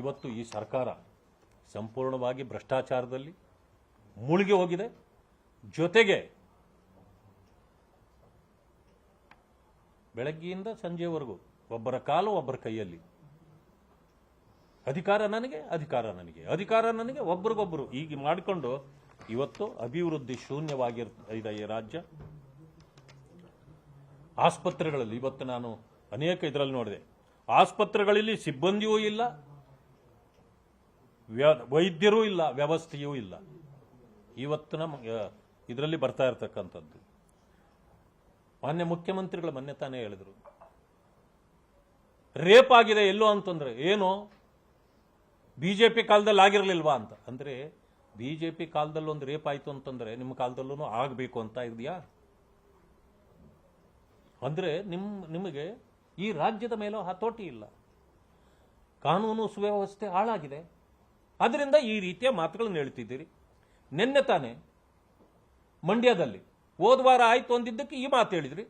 ಇವತ್ತು ಈ ಸರ್ಕಾರ ಸಂಪೂರ್ಣವಾಗಿ ಭ್ರಷ್ಟಾಚಾರದಲ್ಲಿ ಮುಳುಗಿ ಹೋಗಿದೆ. ಜೊತೆಗೆ ಬೆಳಗ್ಗೆಯಿಂದ ಸಂಜೆವರೆಗೂ ಒಬ್ಬರ ಕಾಲು ಒಬ್ಬರ ಕೈಯಲ್ಲಿ. ಅಧಿಕಾರ ನನಗೆ ಅಧಿಕಾರ ನನಗೆ ಅಧಿಕಾರ ನನಗೆ ಒಬ್ರಿಗೊಬ್ಬರು ಈಗ ಮಾಡಿಕೊಂಡು ಇವತ್ತು ಅಭಿವೃದ್ಧಿ ಶೂನ್ಯವಾಗಿರ್ತ ಇದೆ ಈ ರಾಜ್ಯ. ಆಸ್ಪತ್ರೆಗಳಲ್ಲಿ ಇವತ್ತು ನಾನು ಅನೇಕ ಇದರಲ್ಲಿ ನೋಡಿದೆ. ಆಸ್ಪತ್ರೆಗಳಲ್ಲಿ ಸಿಬ್ಬಂದಿಯೂ ಇಲ್ಲ ವೈದ್ಯರೂ ಇಲ್ಲ, ವ್ಯವಸ್ಥೆಯೂ ಇಲ್ಲ. ಇವತ್ತಿನ ಇದರಲ್ಲಿ ಬರ್ತಾ ಇರತಕ್ಕಂಥದ್ದು. ಮಾನ್ಯ ಮುಖ್ಯಮಂತ್ರಿಗಳು ಮೊನ್ನೆ ತಾನೇ ಹೇಳಿದರು. ರೇಪ್ ಆಗಿದೆ ಎಲ್ಲೋ ಅಂತಂದ್ರೆ ಏನು? ಬಿಜೆಪಿ ಕಾಲದಲ್ಲಿ ಆಗಿರಲಿಲ್ವಾ ಅಂತ. ಅಂದ್ರೆ, ಬಿಜೆಪಿ ಕಾಲದಲ್ಲಿ ಒಂದು ರೇಪ್ ಆಯಿತು ಅಂತಂದ್ರೆ, ನಿಮ್ಮ ಕಾಲದಲ್ಲೂ ಆಗಬೇಕು ಅಂತ ಇದೆಯಾ? ಅಂದರೆ ನಿಮ್ಮ ನಿಮಗೆ ಈ ರಾಜ್ಯದ ಮೇಲೂ ಹತೋಟಿ ಇಲ್ಲ. ಕಾನೂನು ಸುವ್ಯವಸ್ಥೆ ಹಾಳಾಗಿದೆ. ಅದರಿಂದ ಈ ರೀತಿಯ ಮಾತುಗಳನ್ನು ಹೇಳ್ತಿದ್ದೀರಿ ನಿನ್ನೆ ತಾನೆ ಮಂಡ್ಯದಲ್ಲಿ ಹೋದ ವಾರ ಆಯ್ತು ಅಂದಿದ್ದಕ್ಕೆ ಈ ಮಾತು ಹೇಳಿದ್ರಿ.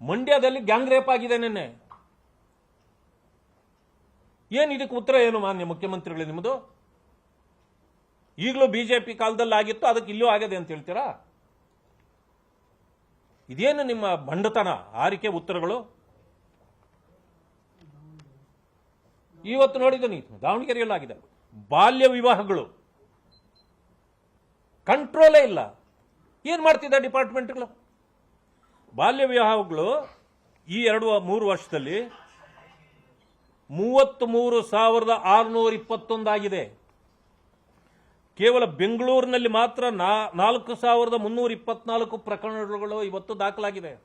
ಮಂಡ್ಯದಲ್ಲಿ ಗ್ಯಾಂಗ್ ರೇಪ್ ಆಗಿದೆ ನಿನ್ನೆ. ಏನು ಇದಕ್ಕೆ ಉತ್ತರ ಏನು ಮಾನ್ಯ ಮುಖ್ಯಮಂತ್ರಿಗಳು ನಿಮ್ಮದು? ಈಗಲೂ ಬಿಜೆಪಿ ಕಾಲದಲ್ಲಿ ಆಗಿತ್ತು, ಅದಕ್ಕೆ ಇಲ್ಲೂ ಆಗದೆ ಅಂತ ಹೇಳ್ತೀರಾ? ಇದೇನು ನಿಮ್ಮ ಬಂಡತನ ಆರಿಕೆ ಉತ್ತರಗಳು? ಇವತ್ತು ನೋಡಿದ್ದೀನಿ ದಾವಣಗೆರೆಯಲ್ಲಿ ಆಗಿದೆ ಬಾಲ್ಯ ವಿವಾಹಗಳು. ಕಂಟ್ರೋಲೇ ಇಲ್ಲ. ಏನು ಮಾಡ್ತಿದ್ದ ಡಿಪಾರ್ಟ್ಮೆಂಟ್ಗಳು ಬಾಲ್ಯ ವಿವಾಹಗಳು ಈ ಎರಡು, ಮೂರು ವರ್ಷದಲ್ಲಿ ಮೂವತ್ತ್ ಮೂರು ಸಾವಿರದ ಆರುನೂರ ಇಪ್ಪತ್ತೊಂದಾಗಿದೆ ಕೇವಲ ಬೆಂಗಳೂರಿನಲ್ಲಿ ಮಾತ್ರ ನಾ- ನಾಲ್ಕು ಸಾವಿರದ ಮುನ್ನೂರ ಇಪ್ಪತ್ನಾಲ್ಕು ಪ್ರಕರಣಗಳು ಇವತ್ತು ದಾಖಲಾಗಿದೆ.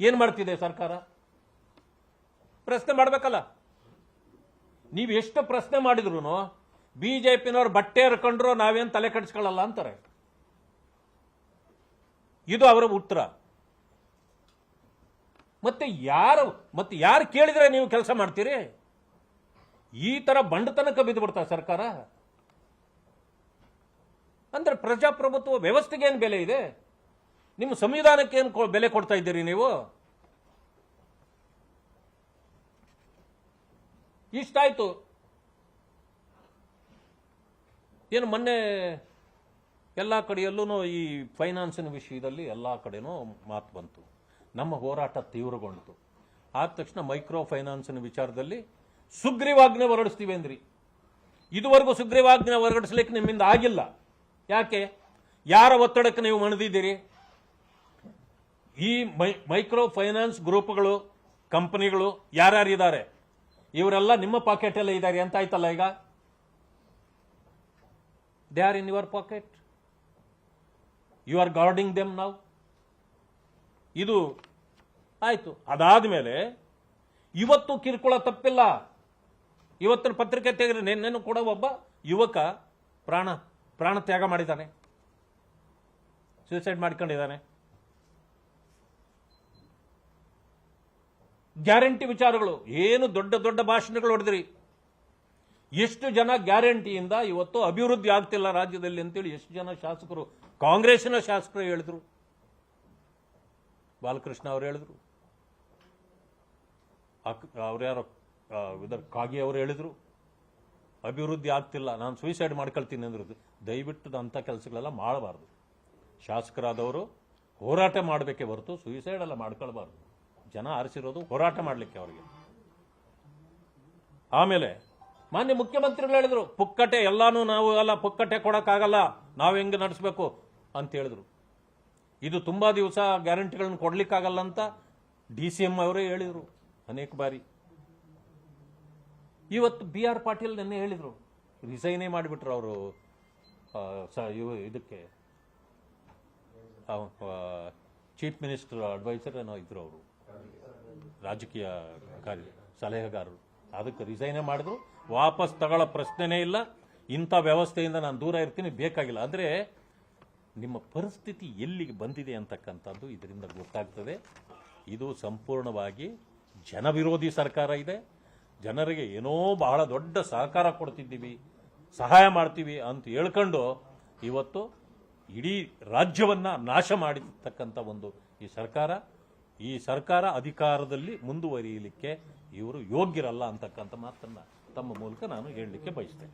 ಏನು ಮಾಡ್ತಿದೆ ಸರ್ಕಾರ? ಪ್ರಶ್ನೆ ಮಾಡಬೇಕಲ್ಲ. ನೀವು ಎಷ್ಟು ಪ್ರಶ್ನೆ ಮಾಡಿದ್ರು ಬಿಜೆಪಿನವ್ರು ಬಟ್ಟೆ ಹರ್ಕೊಂಡ್ರು ನಾವೇನು ತಲೆ ಕಡಿಸ್ಕೊಳ್ಳಲ್ಲ ಅಂತಾರೆ. ಇದು ಅವರ ಉತ್ತರ. ಮತ್ತೆ ಯಾರು ಮತ್ತೆ ಯಾರು ಕೇಳಿದ್ರೆ ನೀವು ಕೆಲಸ ಮಾಡ್ತೀರಿ? ಈ ತರ ಬಂಡತನಕ್ಕೆ ಬಿದ್ದು ಸರ್ಕಾರ. ಅಂದ್ರೆ ಪ್ರಜಾಪ್ರಭುತ್ವ ವ್ಯವಸ್ಥೆಗೆ ಏನು ಬೆಲೆ ಇದೆ? ನಿಮ್ಮ ಸಂವಿಧಾನಕ್ಕೆ ಏನು ಬೆಲೆ ಕೊಡ್ತಾ ಇದ್ದೀರಿ ನೀವು? ಇಷ್ಟಾಯ್ತು. ಏನು ಮೊನ್ನೆ ಎಲ್ಲ ಕಡೆಯಲ್ಲೂ ಈ ಫೈನಾನ್ಸಿನ ವಿಷಯದಲ್ಲಿ ಎಲ್ಲ ಕಡೆನೂ ಮಾತು ಬಂತು. ನಮ್ಮ ಹೋರಾಟ ತೀವ್ರಗೊಂಡಿತು. ಆದ ತಕ್ಷಣ ಮೈಕ್ರೋ ಫೈನಾನ್ಸಿನ ವಿಚಾರದಲ್ಲಿ ಸುಗ್ರೀವಾಜ್ಞೆ ಹೊರಡಿಸ್ತೀವಿ ಅಂದ್ರಿ. ಇದುವರೆಗೂ ಸುಗ್ರೀವಾಜ್ಞೆ ಹೊರಡಿಸ್ಲಿಕ್ಕೆ ನಿಮ್ಮಿಂದ ಆಗಿಲ್ಲ. ಯಾಕೆ? ಯಾರ ಒತ್ತಡಕ್ಕೆ ನೀವು ಮಣಿದಿದ್ದೀರಿ? ಈ ಮೈ ಮೈಕ್ರೋ ಫೈನಾನ್ಸ್ ಗ್ರೂಪ್ಗಳು, ಕಂಪನಿಗಳು ಯಾರ್ಯಾರಿದ್ದಾರೆ? ಇವರೆಲ್ಲ ನಿಮ್ಮ ಪಾಕೆಟಲ್ಲಿ ಇದ್ದಾರೆ. ಅಂತ ಆಯ್ತಲ್ಲ ಈಗ? They are in your pocket you are guarding them ನಾವು ಇದು ಆಯ್ತು. ಅದಾದ ಮೇಲೆ ಇವತ್ತು ಕಿರುಕುಳ ತಪ್ಪಿಲ್ಲ. ಇವತ್ತಿನ ಪತ್ರಿಕೆ ತೆಗೆದ್ರೆ ನಿನ್ನೆನೂ ಕೂಡ ಒಬ್ಬ ಯುವಕ ಪ್ರಾಣ ಪ್ರಾಣ ತ್ಯಾಗ ಮಾಡಿದ್ದಾನೆ. ಸೂಸೈಡ್ ಮಾಡ್ಕೊಂಡಿದ್ದಾನೆ. ಗ್ಯಾರಂಟಿ ವಿಚಾರಗಳು. ಏನು ದೊಡ್ಡ ದೊಡ್ಡ ಭಾಷಣಗಳು ಹೊಡೆದ್ರಿ. ಎಷ್ಟು ಜನ ಗ್ಯಾರಂಟಿಯಿಂದ ಇವತ್ತು ಅಭಿವೃದ್ಧಿ ಆಗ್ತಿಲ್ಲ ರಾಜ್ಯದಲ್ಲಿ ಅಂತೇಳಿ ಎಷ್ಟು ಜನ ಶಾಸಕರು, ಕಾಂಗ್ರೆಸ್ಸಿನ ಶಾಸಕರು ಹೇಳಿದ್ರು. ಬಾಲಕೃಷ್ಣ ಅವರು ಹೇಳಿದ್ರು. ಅವ್ರ್ಯಾರೋ ಇದರ, ಕಾಗಿ ಅವರು ಹೇಳಿದ್ರು. ಅಭಿವೃದ್ಧಿ ಆಗ್ತಿಲ್ಲ. ನಾನು ಸೂಯಿಸೈಡ್ ಮಾಡ್ಕೊಳ್ತೀನಿ ಅಂದ್ರದ್ದು ದಯವಿಟ್ಟು ಅಂಥ ಕೆಲಸಗಳೆಲ್ಲ ಮಾಡಬಾರ್ದು. ಶಾಸಕರಾದವರು ಹೋರಾಟ ಮಾಡಬೇಕೇ ಹೊರತು ಸೂಯಿಸೈಡ್ ಎಲ್ಲ ಮಾಡ್ಕೊಳ್ಬಾರ್ದು. ಜನ ಆರಿಸಿರೋದು ಹೋರಾಟ ಮಾಡಲಿಕ್ಕೆ ಅವರಿಗೆ. ಆಮೇಲೆ ಮಾನ್ಯ ಮುಖ್ಯಮಂತ್ರಿಗಳು ಹೇಳಿದ್ರು, ಪುಕ್ಕಟೆ ಎಲ್ಲಾನು ನಾವು ಅಲ್ಲ, ಪುಕ್ಕಟೆ ಕೊಡೋಕ್ಕಾಗಲ್ಲ, ನಾವು ಹೆಂಗೆ ನಡೆಸಬೇಕು ಅಂತ ಹೇಳಿದ್ರು. ಇದು ತುಂಬಾ ದಿವಸ ಗ್ಯಾರಂಟಿಗಳನ್ನು ಕೊಡ್ಲಿಕ್ಕಾಗಲ್ಲ ಅಂತ ಡಿ ಸಿ ಎಂ ಅವರೇ ಹೇಳಿದ್ರು, ಅನೇಕ ಬಾರಿ. ಇವತ್ತು ಬಿ ಆರ್ ಪಾಟೀಲ್ ನಿನ್ನೆ ಹೇಳಿದ್ರು, ರಿಸೈನೇ ಮಾಡಿಬಿಟ್ರು ಅವರು ಇದಕ್ಕೆ. ಚೀಫ್ ಮಿನಿಸ್ಟರ್ ಅಡ್ವೈಸರ್ ಏನೋ ಇದ್ರು ಅವರು. ರಾಜಕೀಯ ಕಾರ್ಯ, ಸಲಹೆಗಾರರು. ಅದಕ್ಕೆ ರಿಸೈನೇ ಮಾಡಿದ್ರು. ವಾಪಸ್ ತಗೊಳ್ಳೋ ಪ್ರಶ್ನೆನೇ ಇಲ್ಲ. ಇಂಥ ವ್ಯವಸ್ಥೆಯಿಂದ ನಾನು ದೂರ ಇರ್ತೀನಿ, ಬೇಕಾಗಿಲ್ಲ. ಅಂದರೆ ನಿಮ್ಮ ಪರಿಸ್ಥಿತಿ ಎಲ್ಲಿಗೆ ಬಂದಿದೆ ಅಂತಕ್ಕಂಥದ್ದು ಇದರಿಂದ ಗೊತ್ತಾಗ್ತದೆ. ಇದು ಸಂಪೂರ್ಣವಾಗಿ ಜನವಿರೋಧಿ ಸರ್ಕಾರ ಇದೆ. ಜನರಿಗೆ ಏನೋ ಬಹಳ ದೊಡ್ಡ ಸಹಕಾರ ಕೊಡ್ತಿದ್ದೀವಿ, ಸಹಾಯ ಮಾಡ್ತೀವಿ ಅಂತ ಹೇಳ್ಕೊಂಡು ಇವತ್ತು ಇಡೀ ರಾಜ್ಯವನ್ನು ನಾಶ ಮಾಡಿರ್ತಕ್ಕಂಥ ಒಂದು ಈ ಸರ್ಕಾರ. ಈ ಸರ್ಕಾರ ಅಧಿಕಾರದಲ್ಲಿ ಮುಂದುವರಿಯಲಿಕ್ಕೆ ಇವರು ಯೋಗ್ಯರಲ್ಲ ಅಂತಕ್ಕಂಥ ಮಾತನ್ನು ತಮ್ಮ ಮೂಲಕ ನಾನು ಹೇಳಲಿಕ್ಕೆ ಬಯಸ್ತೇನೆ.